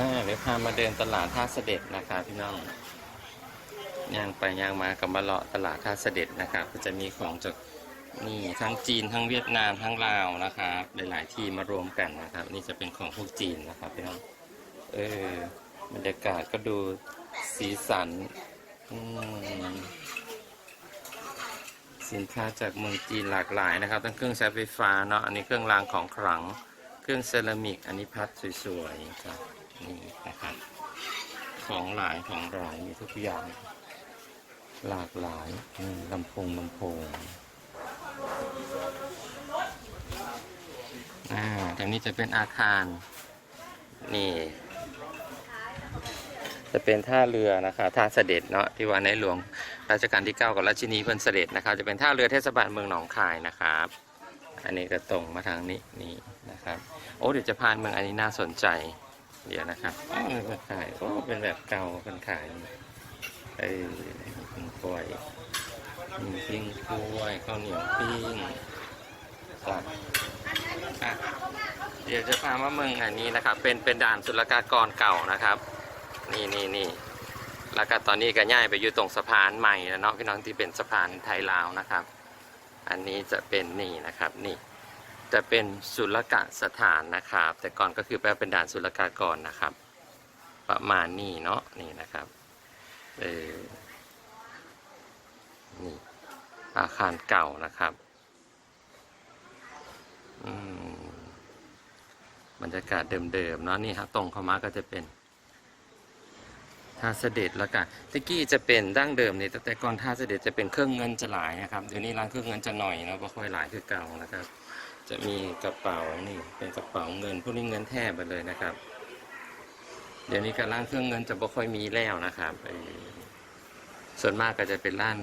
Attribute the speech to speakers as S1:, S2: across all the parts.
S1: อ่าเดี๋ยวพามาเดินตลาดท่าเสด็จนะครับพี่น้องย่างไปย่างมากับมาเลาะตลาดท่าเสด็จนะครับ ก็จะมีของจากนี่ทั้งจีนทั้งเวียดนามทั้งลาวนะครับหลายๆที่มารวมกันนะครับ นี่จะเป็นของพวกจีนนะครับพี่น้องเออบรรยากาศก็ดูสีสันสินค้าจากเมืองจีนหลากหลายนะครับทั้งเครื่องใช้ไฟฟ้าเนาะอันนี้เครื่องรางของขลัง เครื่องเซรามิก อันนี้พัดสวยๆครับ นี่นะครับของหลายของหลายมีทุกอย่าง หลากหลายลำโพงลำโพงอ่าทางนี้จะเป็นอาคาร นี่ จะเป็นท่าเรือนะครับท่าเสด็จเนาะที่ว่าในหลวงรัชกาลที่9กับรัชนีเพิ่นเสด็จนะครับ จะเป็นท่าเรือเทศบาลเมืองหนองคายนะครับอันนี้ก็ตรงมาทางนี้นี่นะครับ โอ้เดี๋ยวจะพานเมืองอันนี้น่าสนใจ เดี๋ยวนะครับอ๋อเป็นขายโอ้เป็นแบบเก่าเป็นขายเออเป็นกล้วยปิ้งกล้วยข้าวเหนียวปิ้งจ้ะอะเดี๋ยวจะพามาเมืองอันนี้นะครับ เป็นเป็นด่านศุลกากรเก่านะครับ นี่นี่นี่แล้วก็ตอนนี้ก็ย้ายไปอยู่ตรงสะพานใหม่แล้วเนาะพี่น้องที่เป็นสะพานไทยลาวนะครับ อันนี้จะเป็นนี่นะครับนี่ จะเป็นศุลกสถานนะครับ แต่ก่อนก็คือแปลเป็นด่านศุลกากรนะครับ ประมาณนี้เนาะนี่นะครับเออนี่อาคารเก่านะครับบรรยากาศเดิมๆเนาะนี่ครับตรงเข้ามาก็จะเป็นท่าเสด็จแล้วกันตะกี้จะเป็นดั้งเดิมเนี่ยแต่ก่อนท่าเสด็จจะเป็นเครื่องเงินจะหลายนะครับเดี๋ยวนี้ร้านเครื่องเงินจะหน่อยนะไม่ค่อยหลายคือเก่านะครับ จะมีกระเป๋านี่เป็นกระเป๋าเงินพวกนี้เงินแท้ไปเลยนะครับ เดี๋ยวนี้การร้านเครื่องเงินจะบ่ค่อยมีแล้วนะครับส่วนมากก็จะเป็นร้าน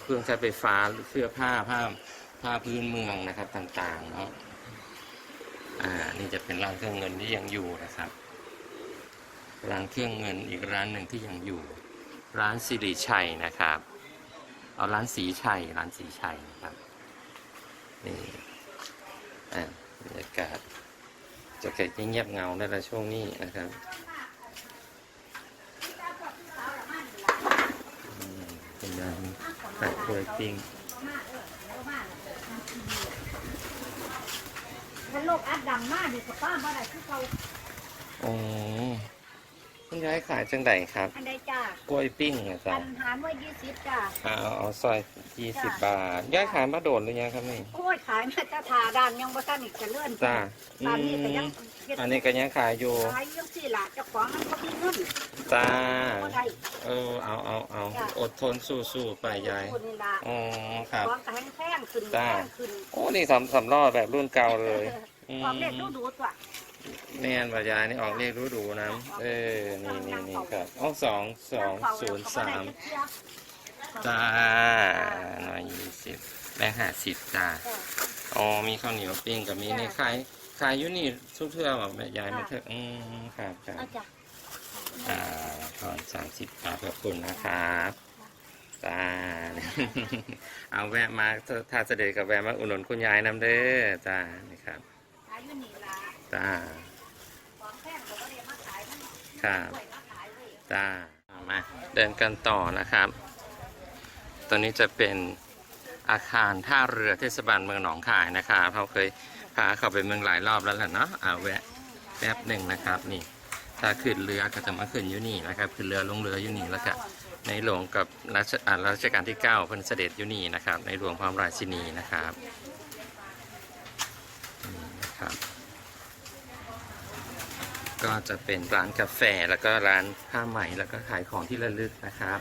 S1: เครื่องใช้ไฟฟ้าเสื้อผ้าผ้าผ้าพื้นเมืองนะครับต่างๆเนาะอ่านี่จะเป็นร้านเครื่องเงินที่ยังอยู่นะครับร้านเครื่องเงินอีกร้านหนึ่งที่ยังอยู่ ร้านสิริชัยนะครับ เอาร้านสีชัยร้านสีชัยนะครับนี่ อะบรรยากาศจะเกิดเงียบๆเงาในละช่วงนี้นะครับอืมเป็นร้านขายกล้วยปิ้ง
S2: ถ้าโลกอัดดังมากนี่ก็ป้าบ่ได้คือเขา
S1: โอ้ คุณยายขายจังไดครับ
S2: อันใดจ้าก
S1: ล้วยปิ้งนะจ๊ะ
S2: อันหารไว้ยี่สิบจ้า
S1: เอาเอาซอยยี่สิบบาทยายขายมาโดนหรือยังครับนี่
S2: โอ้ยขายมาจะทาด้านยังบ่ทันอีกจะเลื่อน
S1: จ้าอื
S2: ตอนนี้ก็ยั
S1: ม
S2: งเฮ็ด
S1: อันนี้ก็ยังขายอยู่
S2: ขายยังสี่ละเจ้าของมันก็มีเงิน
S1: จ้า
S2: บ่ได้
S1: เออเอาเอาเอาอดทนสู้ๆไปยาย
S2: คนนี่ล่ะ
S1: อ๋อครับ
S2: ของก็แพงขึ้น
S1: จ้า
S2: แพงขึ้น
S1: โอ้นี่สำสำรอดแบบรุ่นเก่าเลย อืม
S2: ความเล็กดูดูตัว
S1: แม่นว่ายานี่ออกเลขรู้ดูนะ เออ นี่นี่นี่ครับอ๋อสองสองศูนย์สามจ้าหน่อยยี่สิบแบงค์ห้าสิบจ้าอ๋อมีข้าวเหนียวปิ้งกับมีนี่ขายขายอยู่นี่ทุกเทื่อแบบยายม่เถอะอืมครับครับ
S2: อ่า
S1: ทอนสามสิบบาทขอบคุณนะครับจ้าเอาแวะมาถ้าเสด็จกับแวะมาอุดหนุนคุณยายน้ำเด้อจ้านี่ครับ
S2: ขายอยู่นี่ละ
S1: จ้า
S2: ของแพงก็บ่ได้มาขายมัน
S1: ครับ
S2: ไว้มาเว้ย
S1: จ้ามาเดินกันต่อนะครับ ตัวนี้จะเป็นอาคารท่าเรือเทศบาลเมืองหนองคายนะครับเขาเคยพาเข้าไปเมืองหลายรอบแล้วแหละเนาะเอาแวะแป๊บหนึ่งนะครับนี่ถ้าขึ้นเรือก็จะมาขึ้นอยู่นี่นะครับขึ้นเรือลงเรืออยู่นี่แล้วก็ในหลวงกับรัชรัชกาลที่9เพิ่นเสด็จอยู่นี่นะครับ ในหลวงพระรมราชินีนะครับนี่นะครับ ก็จะเป็นร้านกาแฟแล้วก็ร้านผ้าไหมแล้วก็ขายของที่ระลึกนะครับ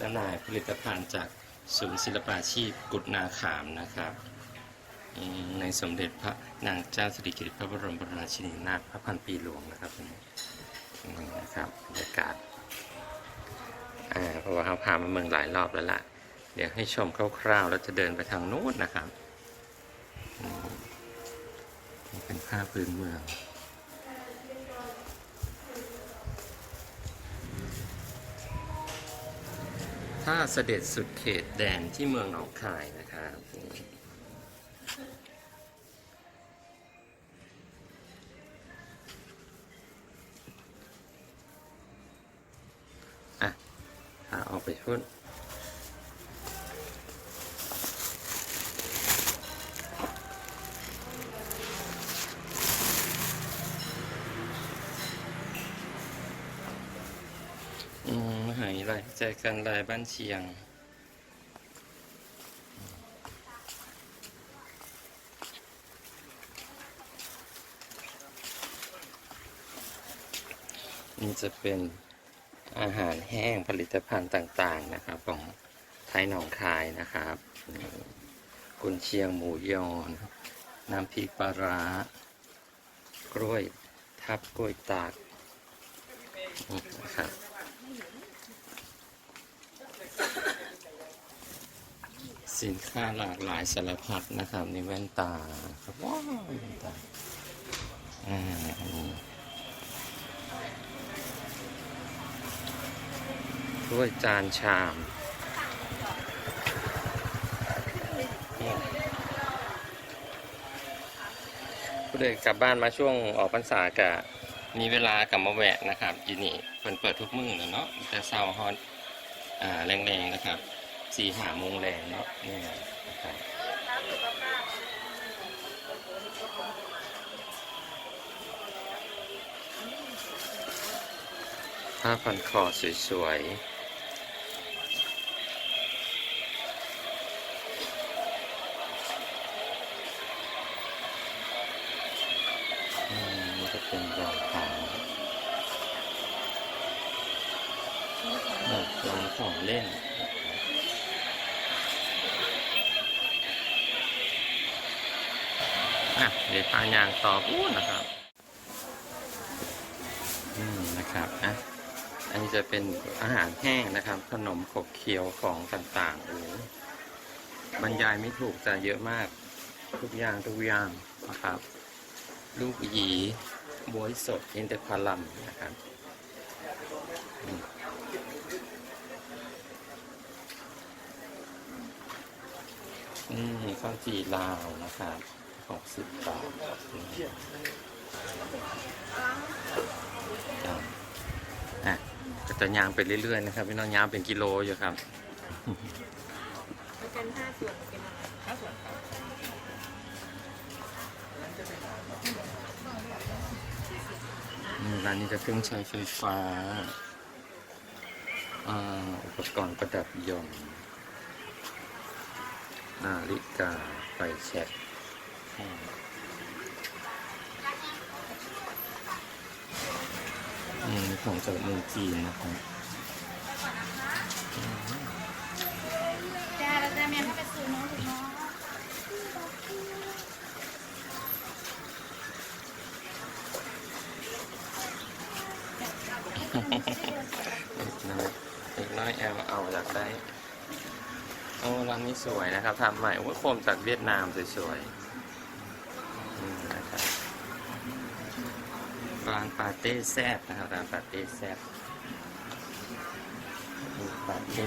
S1: จำหน่ายผลิตภัณฑ์จากศูนย์ศิลปาชีพกุฎนาขามนะครับ ในสมเด็จพระนางเจ้าสิริกิติ์พระบรมราชินีนาถพระพันปีหลวงนะครับนี่นะครับบรรยากาศอ่าเพราะว่าเขาพามาเมืองหลายรอบแล้วล่ะ เดี๋ยวให้ชมคร่าวๆแล้วจะเดินไปทางนู้นนะครับ เป็นผ้าพื้นเมือง ถ้าเสด็จสุดเขตแดนที่เมืองหนองคายนะครับอะหาออกไปพุ่นอืม หายไรใจกันลายบ้านเชียง นี่จะเป็นอาหารแห้งผลิตภัณฑ์ต่างๆนะครับของไทยหนองคายนะครับกุนเชียงหมูยอนน้ำพริกปลาร้ากล้วยทับกล้วยตากนะครับ สินค้าหลากหลายสารพัดนะครับนี่แว่นตาครับว้าวแว่นตาอ่าอันนี้ถ้วยจานชามผู้ใดกลับบ้านมาช่วงออกพรรษากะมีเวลากลับมาแวะนะครับอยู่นี่เปิดเปิดทุกมื้อนะเนาะแต่เช้าฮอตอ่า แรงๆนะครับสี่หาโมงแรงเนาะนี่นะครับผ้าพันคอสวยๆ อืมนี่จะเป็นรองเท้าแบบร้านของเล่น อ่ะเดี๋ยวพางต่อพูดนะครับ อืมนะครับอะอันนี้จะเป็นอาหารแห้งนะครับ ขนมขบเคี้ยวของต่างๆโอ้บรรยายไม่ถูกจะเยอะมาก ทุกอย่างทุกอย่างนะครับ ลูกหยีบวยสดอินเตอร์พาลัมนะครับอืมนี่ข้าวจีลาวนะครับ หกสิบบาทจ้ะอะก็จะยางไปเรื่อยๆนะครับพี่น้องยางเป็นกิโลอยู่ครับ
S2: เป็นห้าส่วนเป็นห้าส่วนร้า
S1: นนี้จะเครื่องใช้ไฟฟ้า อุปกรณ์ประดับยนต์นาฬิกาไฟแช็ก อืมอืมของจากเมืองจีนนะครับ
S2: จ้าแล้วจ้าแม่ให้าไปซื้อน้องถึงน้อง
S1: เล็กน้อยเล็กน้อยแอลเอาอยากได้โอ้ร้านนี้สวยนะครับทำใหม่ว่าโคมจากเวียดนามสวยๆ ร้านปาเต้แซบนะครับร้านปาเต้แซบปาเต้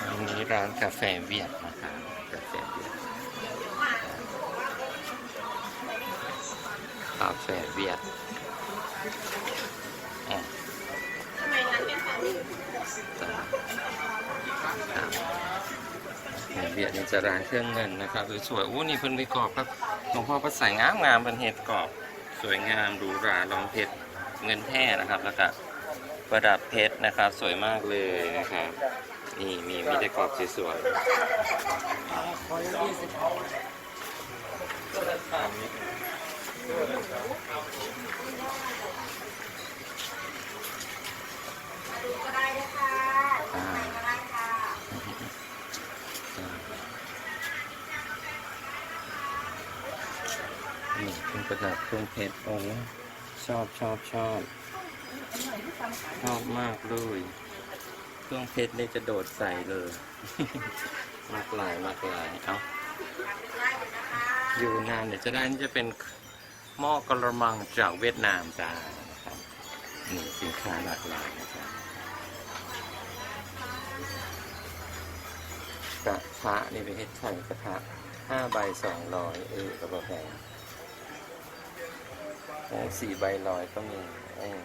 S1: อันนี้ร้านกาแฟเวียดนะครับกาแฟเวียดกาแฟเวียด
S2: ทำไมร้านเป็นแบ บนี้
S1: จ้ะครับแฟเวียดนี่จะร้านเครื่องเงินนะครับสวยๆอู้นี่เพิ่นไปกรอบครับหลวงพ่อพระใส่งามงามๆเป็นเห็ดกรอบ สวยงามหรูหราลองเพชรเงินแท้นะครับ แล้วก็ประดับเพชรนะครับ สวยมากเลยนะครับนี่มีมีแต่กรอบสวยๆ
S2: ดูก็ได้เลยค่ะทำไมก็ได้ค่ะ
S1: นี่เป็นประดับเครื่องเพชรโอ้ชอบชอบชอบชอบมากเลย เครื่องเพชรนี่จะโดดใส่เลยมากหลายมากหลายเอาอยู่นานเดี๋ยวจะได้นี่จะเป็นหม้อกระมังจากเวียดนามจ้านะครับนี่สินค้าหลากหลายนะครับ กระทะนี่เป็นเฮ็ดไข่กระทะห้าใบสองร้อยเออกระบอกแพงโอ้สี่ใบร้อยก็มีเออ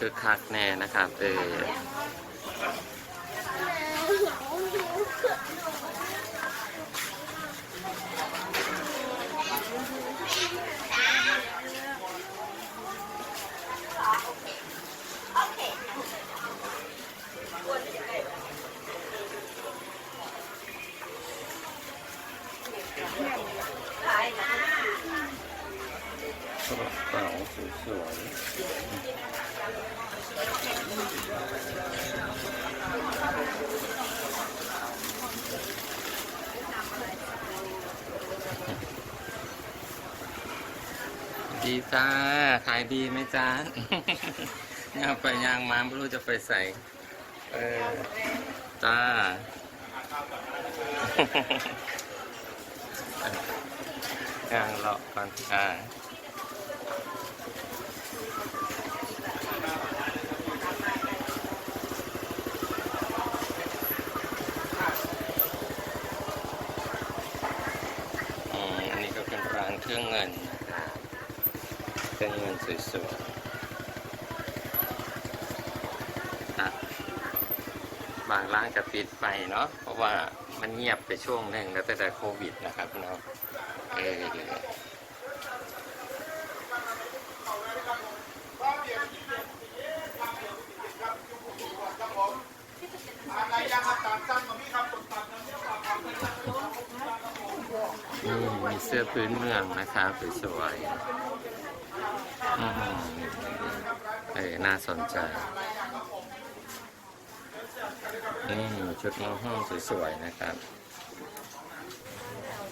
S1: คือคักแน่นะครับเออกระเป๋าสวย ดีจ้า ขายดีไหมจ้าย่างไปย่างมาไม่รู้จะไปใส่ เออ จ้า ย่างเลาะก่อนอ่าอันนี้ก็เป็นร้านเครื่องเงิน นะครับเครื่องเงินสวยๆอะบางร้านก็ปิดไปเนาะเพราะว่ามันเงียบไปช่วงหนึ่งแล้วแต่แต่โควิดนะครับเนาะเอออืมมีเสื้อพื้นเมืองนะครับสวยๆ เออ น่าสนใจ อืม ชุดน้องห้องสวยๆ นะครับ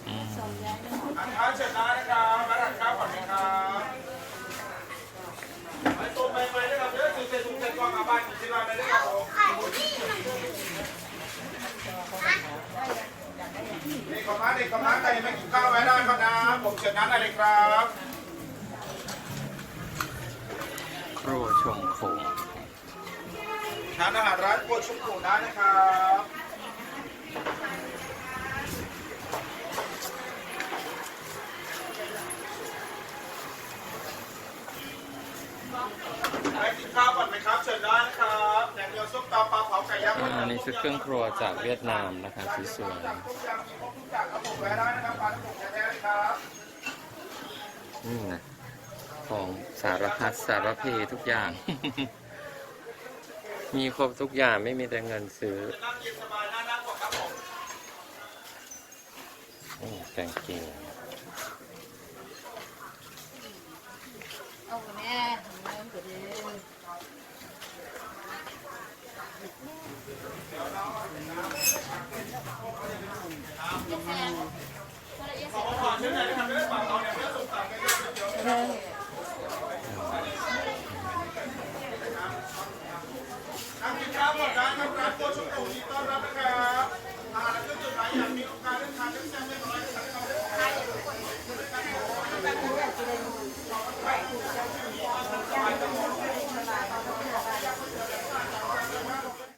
S1: อืม
S3: ทานเสร็จแล้วนะครับมาทานข้าวก่อนนะครับไปตัวไปไปด้วยครับเด้อจุดเสร็จจุดเสร็จก่อนกลับบ้านกินที่บ้านไปด้วยครับผมเด็กขอมาเด็กขอมาใครไม่กินข้าวไว้ได้ครับนะผมเชิญนั้นได้เลยครับ
S1: ครัวชมโขง
S3: ทานอาหารร้านครัวชุบหมูได้นะครับไปกินข้าวก่อนไหมครับเชิญได้นะครับแหนมเนืองส้มตำปลาเผาไก่ย่าง
S1: อาอันนี้คือเครื่องครัวจากเวียดนามนะครับสวย
S3: ทุกอย่างมีครบทุกอย่างครับผมแวะได้นะครับปลาทุกอย่างแท้ๆเลยครับ
S1: ๆนี่นะ ของสารพัดสารเพทุกอย่าง มีครบทุกอย่างไม่มีแต่เงินซื้อ
S3: นั่งเย็นสบายน่านั่งาครับผม
S1: อืมแตงเกีย
S2: เอาแม่